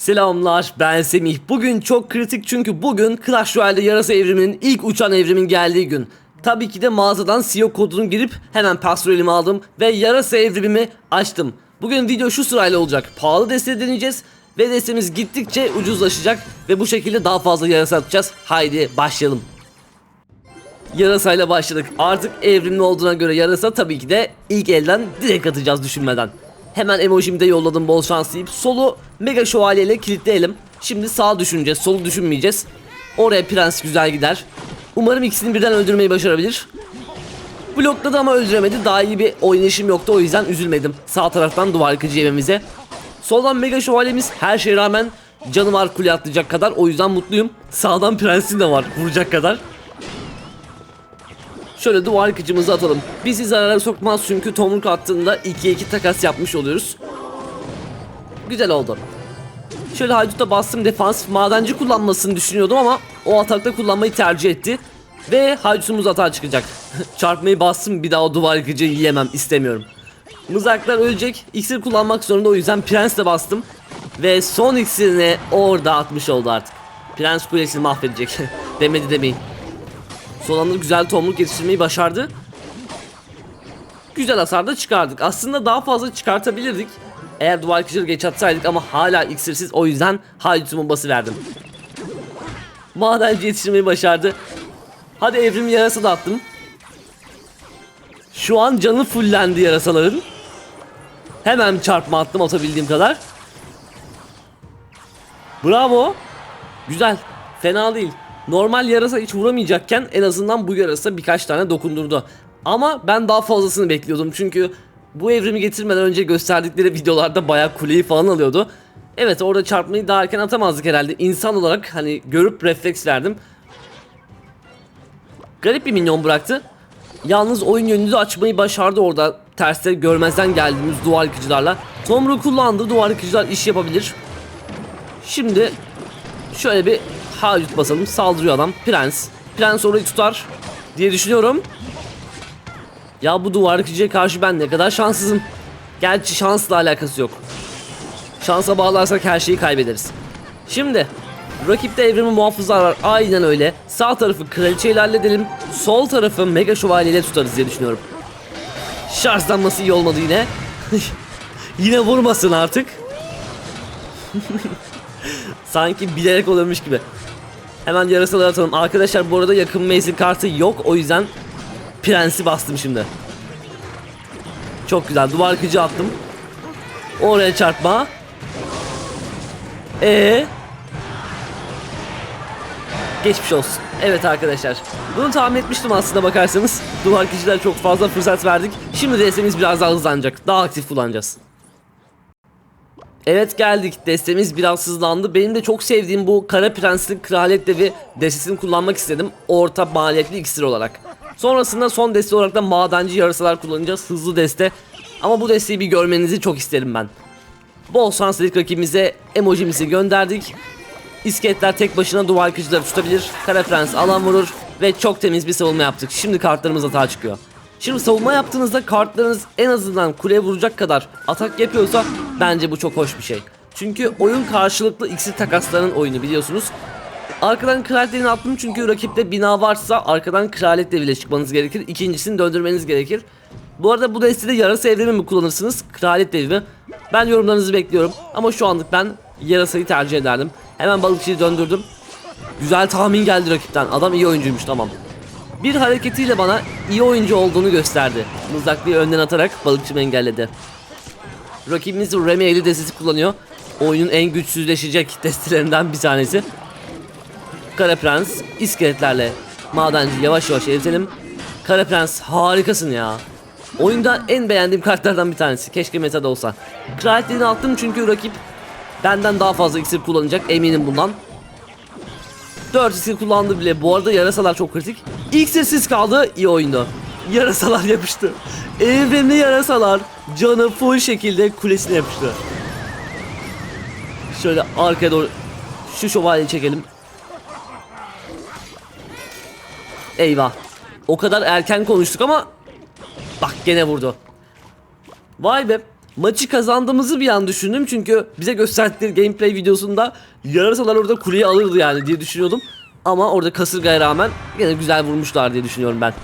Selamlar ben Semih. Bugün çok kritik çünkü bugün Clash Royale'de yarasa evriminin ilk uçan evrimin geldiği gün. Tabii ki de mağazadan CEO kodunu girip hemen pasörelimi aldım ve yarasa evrimimi açtım. Bugün video şu sırayla olacak. Pahalı deste deneyeceğiz ve destemiz gittikçe ucuzlaşacak ve bu şekilde daha fazla yarasa atacağız. Haydi başlayalım. Yarasayla başladık. Artık evrimli olduğuna göre yarasa tabii ki de ilk elden direkt atacağız düşünmeden. Hemen emojimi de yolladım bol şans deyip solu mega şövalye ile kilitleyelim. Şimdi sağ düşüneceğiz, solu düşünmeyeceğiz. Oraya prens güzel gider. Umarım ikisini birden öldürmeyi başarabilir. Blokladı ama öldüremedi. Daha iyi bir oynayışım yoktu o yüzden üzülmedim. Sağ taraftan duvar yıkıcı yememize. Soldan mega şövalyemiz her şeye rağmen canı var kule atlayacak kadar o yüzden mutluyum. Sağdan prensin de var vuracak kadar. Şöyle duvar yıkıcımızı atalım. Bizi zarara sokmaz çünkü tomruk attığında 2'ye 2 takas yapmış oluyoruz. Güzel oldu. Şöyle hayduta bastım defans madenci kullanmasını düşünüyordum ama o atakta kullanmayı tercih etti. Ve haydutumuz atağa çıkacak. Çarpmayı bastım bir daha o duvar yıkıcıyı yiyemem istemiyorum. Mızraklar ölecek. İksir kullanmak zorunda o yüzden prens de bastım. Ve son iksirini orada atmış oldu artık. Prens kulesini mahvedecek. Demedi demeyin. Son güzel tomruk yetiştirmeyi başardı. Güzel hasar da çıkardık. Aslında daha fazla çıkartabilirdik. Eğer duvar kıcır geç atsaydık ama hala iksirsiz o yüzden haydutumun bası verdim. Madenci yetiştirmeyi başardı. Hadi evrim yarası da attım. Şu an canı fullendi yarasaların. Hemen çarpma attım atabildiğim kadar. Bravo. Güzel. Fena değil. Normal yarasa hiç vuramayacakken en azından bu yarasa birkaç tane dokundurdu. Ama ben daha fazlasını bekliyordum çünkü bu evrimi getirmeden önce gösterdikleri videolarda bayağı kuleyi falan alıyordu. Evet orada çarpmayı daha erken atamazdık herhalde. İnsan olarak hani görüp refleks verdim. Garip bir minyon bıraktı. Yalnız oyun yönünü açmayı başardı orada. Terste görmezden geldiğimiz duvar yıkıcılarla. Tomru kullandı. Duvar yıkıcılar iş yapabilir. Şimdi şöyle bir haydut basalım. Saldırıyor adam. Prens. Prens orayı tutar diye düşünüyorum. Ya bu duvar yıkıcıya karşı ben ne kadar şanssızım. Gerçi şansla alakası yok. Şansa bağlarsak her şeyi kaybederiz. Şimdi rakipte evrimi muhafızlar var. Aynen öyle. Sağ tarafı kraliçeyle halledelim. Sol tarafı mega şövalyeyle tutarız diye düşünüyorum. Şarjlanması iyi olmadı yine. yine vurmasın artık. Sanki bilerek oluyormuş gibi. Hemen yarasaları atalım. Arkadaşlar bu arada yakın menzil kartı yok. O yüzden prensi bastım şimdi. Çok güzel. Duvar kıcı attım. Oraya çarpma. E Geçmiş olsun. Evet arkadaşlar. Bunu tahmin etmiştim aslında bakarsanız. Duvar kişiler çok fazla fırsat verdik. Şimdi destemiz biraz daha hızlanacak. Daha aktif kullanacağız. Evet geldik. Destemiz biraz hızlandı. Benim de çok sevdiğim bu Kara Prenslik Kraliyet Devi destesini kullanmak istedim. Orta maliyetli iksir olarak. Sonrasında son deste olarak da madenci yarasalar kullanacağız. Hızlı deste. Ama bu desteği bir görmenizi çok isterim ben. Bol şans dedik rakibimize emojimizi gönderdik. İskeletler tek başına duvar yıkıcıları tutabilir. Kara Prens alan vurur ve çok temiz bir savunma yaptık. Şimdi kartlarımız atağa çıkıyor. Şimdi savunma yaptığınızda kartlarınız en azından kuleye vuracak kadar atak yapıyorsa bence bu çok hoş bir şey. Çünkü oyun karşılıklı iksir takaslarının oyunu biliyorsunuz. Arkadan kraliyet devini attım çünkü rakipte bina varsa arkadan kraliyet deviyle çıkmanız gerekir. İkincisini döndürmeniz gerekir. Bu arada bu destede yarasa evrimi mi kullanırsınız? Kraliyet devi mi? Ben yorumlarınızı bekliyorum. Ama şu anlık ben yarasayı tercih ederdim. Hemen balıkçıyı döndürdüm. Güzel tahmin geldi rakipten. Adam iyi oyuncuymuş tamam. Bir hareketiyle bana iyi oyuncu olduğunu gösterdi. Mızraklıyı önden atarak balıkçımı engelledi. Rakibimiz Remy 50 destesi kullanıyor. Oyunun en güçsüzleşecek destelerinden bir tanesi. Kara Prens iskeletlerle madenci yavaş yavaş eritelim. Kara Prens harikasın ya. Oyunda en beğendiğim kartlardan bir tanesi. Keşke metada olsa. Kraliyetliğini attım çünkü rakip benden daha fazla iksir kullanacak eminim bundan. 4 iksir kullandı bile. Bu arada yarasalar çok kritik. İksirsiz kaldı. iyi oyundu. Yarasalar yapıştı. Evrimli yarasalar canı full şekilde kulesine yapıştı. Şöyle arkaya doğru şu şövalyeyi çekelim. Eyvah. O kadar erken konuştuk ama bak gene vurdu. Vay be. Maçı kazandığımızı bir an düşündüm çünkü bize gösterdikleri gameplay videosunda yarasalar orada kuleyi alırdı yani diye düşünüyordum. Ama orada kasırgaya rağmen yine güzel vurmuşlar diye düşünüyorum ben.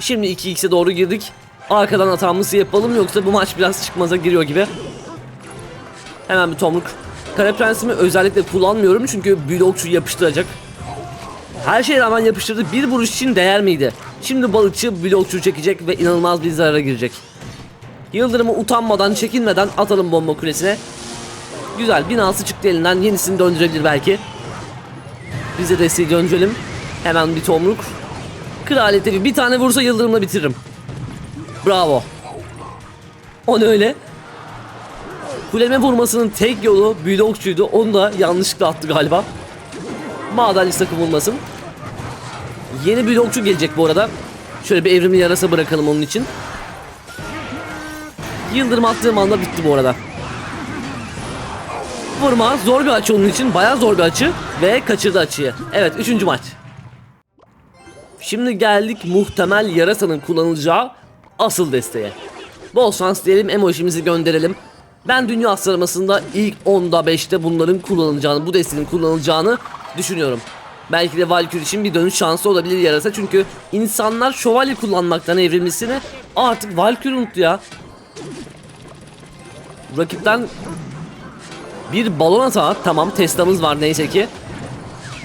Şimdi 2x'e doğru girdik. Arkadan hatamızı yapalım yoksa bu maç biraz çıkmaza giriyor gibi. Hemen bir tomruk. Kara prensimi özellikle kullanmıyorum çünkü blokçu yapıştıracak. Her şeye rağmen yapıştırdı. Bir vuruş için değer miydi? Şimdi balıkçı blokçu çekecek ve inanılmaz bir zarara girecek. Yıldırımı utanmadan, çekinmeden atalım bomba kulesine. Güzel, binası çıktı elinden. Yenisini döndürebilir belki. Bize desteği döndürelim. Hemen bir tomruk. Kraliyeti bir tane vursa yıldırımla bitiririm. Bravo. O ne öyle? Kuleme vurmasının tek yolu blokçuydu. Onu da yanlışlıkla attı galiba. Madalya sakın vurmasın. Yeni blokçu gelecek bu arada. Şöyle bir evrimli yarasa bırakalım onun için. Yıldırım attığım anda bitti bu arada. Vurma zor bir açı onun için. Bayağı zor bir açı. Ve kaçırdı açıyı. Evet üçüncü maç. Şimdi geldik muhtemel yarasanın kullanılacağı asıl desteğe. Bol şans diyelim emojimizi gönderelim. Ben dünya sıralamasında ilk 10'da 5'te bunların kullanılacağını, bu desteğin kullanılacağını düşünüyorum. Belki de Valkyrie için bir dönüş şansı olabilir yarasa çünkü insanlar şövalye kullanmaktan evrilmesini artık Valkyrie unuttu ya. Rakipten bir balon atağı tamam Tesla'mız var neyse ki.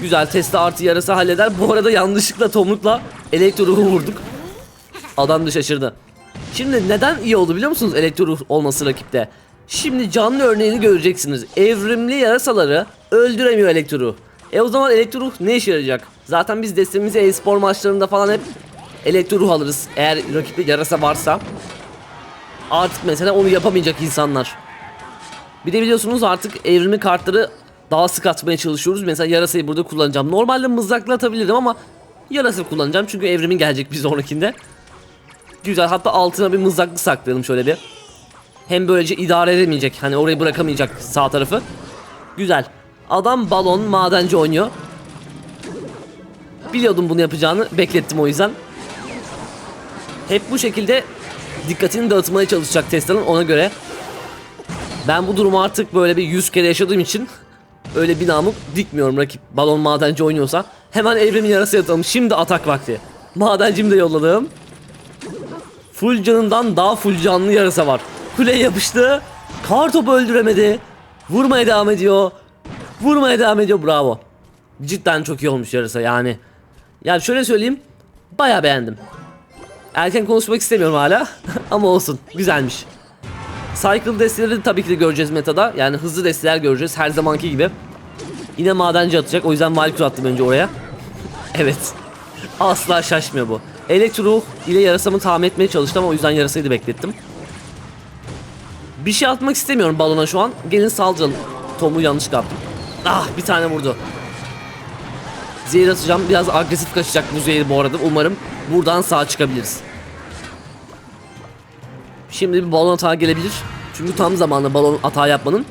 Güzel Tesla artı yarasa halleder. Bu arada yanlışlıkla tomrukla elektro ruhu vurduk. Adam da şaşırdı. Şimdi neden iyi oldu biliyor musunuz elektro olması rakipte? Şimdi canlı örneğini göreceksiniz. Evrimli yarasaları öldüremiyor elektro. E o zaman elektro ne işe yarayacak? Zaten biz destemizi e-spor maçlarında falan hep elektro alırız. Eğer rakipte yarasa varsa. Artık mesela onu yapamayacak insanlar. Bir de biliyorsunuz artık evrimli kartları daha sık atmaya çalışıyoruz. Mesela yarasayı burada kullanacağım. Normalde mızrakla atabilirdim ama yarasa kullanacağım. Çünkü evrimin gelecek bir sonrakinde. Güzel hatta altına bir mızraklı saklayalım şöyle bir. Hem böylece idare edemeyecek. Hani orayı bırakamayacak sağ tarafı. Güzel. Adam balon madenci oynuyor. Biliyordum bunu yapacağını. Beklettim o yüzden. Hep bu şekilde dikkatini dağıtmaya çalışacak Tesla'nın ona göre. Ben bu durumu artık böyle bir 100 kere yaşadığım için öyle binamı dikmiyorum rakip balon madenci oynuyorsa. Hemen evrimin yarası yatalım. Şimdi atak vakti. Madencimi de yolladım. Full canından daha full canlı yarasa var. Kuleye yapıştı. Kartopu öldüremedi. Vurmaya devam ediyor. Vurmaya devam ediyor. Bravo. Cidden çok iyi olmuş yarasa yani. Yani şöyle söyleyeyim. Baya beğendim. Erken konuşmak istemiyorum hala. Ama olsun. Güzelmiş. Cycle desteleri tabii ki de göreceğiz metada. Yani hızlı desteler göreceğiz her zamanki gibi. Yine madenci atacak. O yüzden Valkyrie attım önce oraya. evet. Asla şaşmıyor bu. Elektro ile yarasamı tahmin etmeye çalıştım ama o yüzden yarasayı da beklettim. Bir şey atmak istemiyorum balona şu an. Gelin saldıralım. Tom'u yanlış kaptım. Ah bir tane vurdu. Zehir atacağım. Biraz agresif kaçacak bu zehir bu arada. Umarım buradan sağ çıkabiliriz. Şimdi bir balon atağı gelebilir. Çünkü tam zamanı balon atağı yapmanın.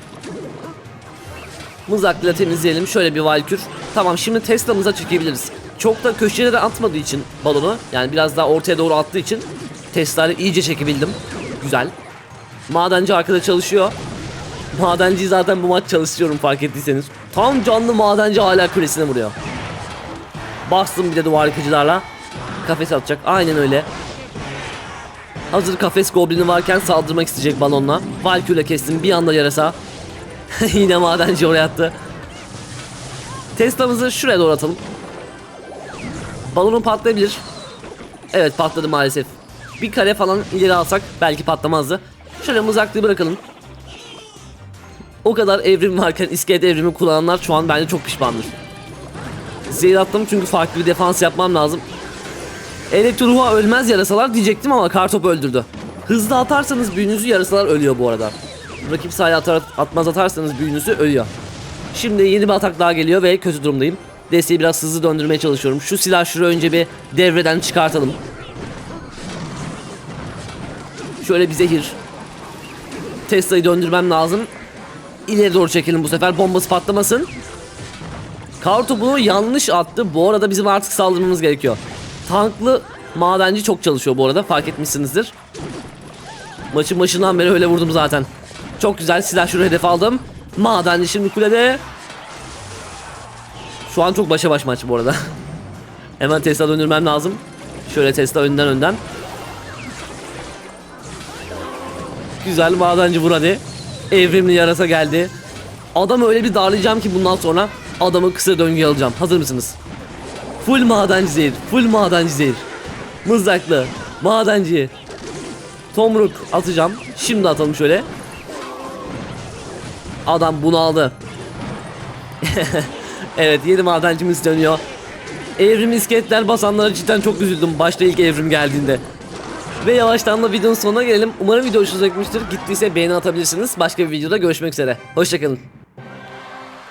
Mızrakla temizleyelim. Şöyle bir valkür. Tamam şimdi Tesla'mıza çekebiliriz. Çok da köşelere atmadığı için balonu yani biraz daha ortaya doğru attığı için Tesla'yı iyice çekebildim. Güzel. Madenci arkada çalışıyor. Madenci zaten bu maç çalışıyorum fark ettiyseniz. Tam canlı madenci hala kulesine vuruyor. Bastım bir de duvar yıkıcılarla. Kafes atacak. Aynen öyle. Hazır kafes goblini varken saldırmak isteyecek balonla. Valkyrie kestim bir anda yarasa. Yine madenci oraya attı. Tesla'mızı şuraya doğru atalım. Balonun patlayabilir. Evet patladı maalesef. Bir kare falan ileri alsak belki patlamazdı. Şöyle mızraklığı bırakalım. O kadar evrim varken iskelet evrimi kullananlar şu an bence çok pişmandır. Zehir attım çünkü farklı bir defans yapmam lazım. Elektruha ölmez yarasalar diyecektim ama kartop öldürdü. Hızlı atarsanız büyünüzü yarasalar ölüyor bu arada. Rakip sahaya atar, atmaz atarsanız büyünüzü ölüyor. Şimdi yeni bir atak daha geliyor ve kötü durumdayım. Desteği biraz hızlı döndürmeye çalışıyorum. Şu silah şuraya önce bir devreden çıkartalım. Şöyle bir zehir. Tesla'yı döndürmem lazım. İleri doğru çekelim bu sefer. Bombası patlamasın. Kartopu yanlış attı. Bu arada bizim artık saldırmamız gerekiyor. Tanklı madenci çok çalışıyor bu arada. Fark etmişsinizdir. Maçın başından beri öyle vurdum zaten. Çok güzel silah şuraya hedef aldım. Madenci şimdi kulede. Şu an çok başa baş maç bu arada. Hemen Tesla döndürmem lazım. Şöyle Tesla önden önden. Güzel madenci vur hadi. Evrimli yarasa geldi. Adamı öyle bir darlayacağım ki bundan sonra adamı kısa döngüye alacağım. Hazır mısınız? Full madenci zehir. Full madenci zehir. Mızraklı. Madenci. Tomruk atacağım. Şimdi atalım şöyle. Adam bunu aldı. evet yeni madencimiz dönüyor. Evrim isketler basanlara cidden çok üzüldüm başta ilk evrim geldiğinde. Ve yavaştan da videonun sonuna gelelim. Umarım video hoşunuza gitmiştir. Gittiyse beğeni atabilirsiniz. Başka bir videoda görüşmek üzere. Hoşçakalın.